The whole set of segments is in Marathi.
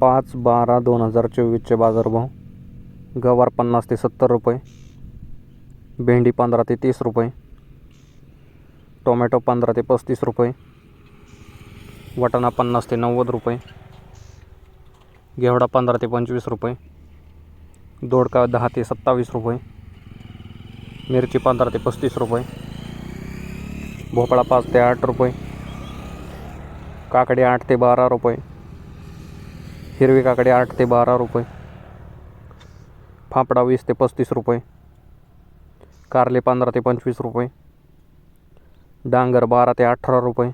पाच बारा दोन हजार चोवीसचे बाजारभाव. गवार पन्नास ते सत्तर रुपये. भेंडी पंधरा ते तीस रुपये. टोमॅटो पंधरा ते पस्तीस रुपये. वाटाणा पन्नास ते नव्वद रुपये. घेवडा पंधरा ते पंचवीस रुपये. दोडका दहा ते सत्तावीस रुपये. मिरची पंधरा ते पस्तीस रुपये. भोपळा पाच ते आठ रुपये. काकडी आठ ते बारा रुपये. हिरवी काकडी आठ ते बारा रुपये. फाफडा वीस ते पस्तीस रुपये. कारले पंधरा ते पंचवीस रुपये. डांगर बारा ते अठरा रुपये.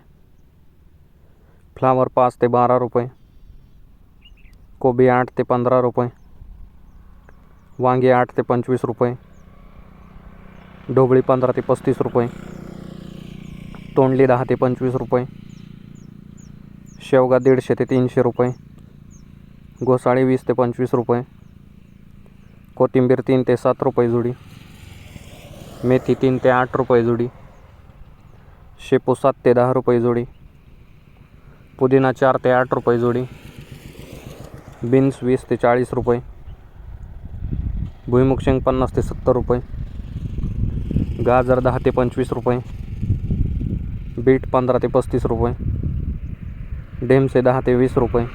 फ्लावर पाच ते बारा रुपये. कोबी आठ ते पंधरा रुपये. वांगे आठ ते पंचवीस रुपये. ढोबळी पंधरा ते पस्तीस रुपये. तोंडली दहा ते पंचवीस रुपये. शेवगा दीडशे ते तीनशे रुपये. घोसाळी वीस ते पंचवीस रुपये. कोथिंबीर तीन ते सात रुपये जुडी. मेथी तीन ते आठ रुपये जुडी. शेपू सात ते दहा रुपये जोडी. पुदिना चार ते आठ रुपये जोडी. बीन्स वीस ते चाळीस रुपये. भुईमुग शेंग पन्नास ते सत्तर रुपये. गाजर दहा ते पंचवीस रुपये. बीट पंधरा ते पस्तीस रुपये. डेमसे दहा ते वीस रुपये.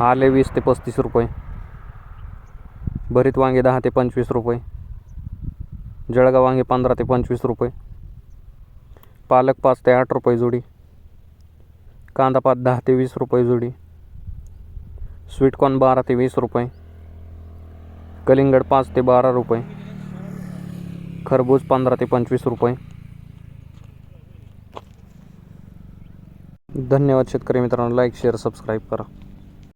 आले वीस ते पस्तीस रुपये. भरीत वांगे दहा ते पंचवीस रुपये. जळगाव वांगे पंधरा ते पंचवीस रुपये. पालक पाच ते आठ रुपये जोडी. कांदा पात दहा ते वीस रुपये जोडी. स्वीटकॉर्न बारा ते वीस रुपये. कलिंगड पाच ते बारा रुपये. खरबूज पंधरा ते पंचवीस रुपये. धन्यवाद शेतकरी मित्रांनो. लाईक शेअर सबस्क्राईब करा.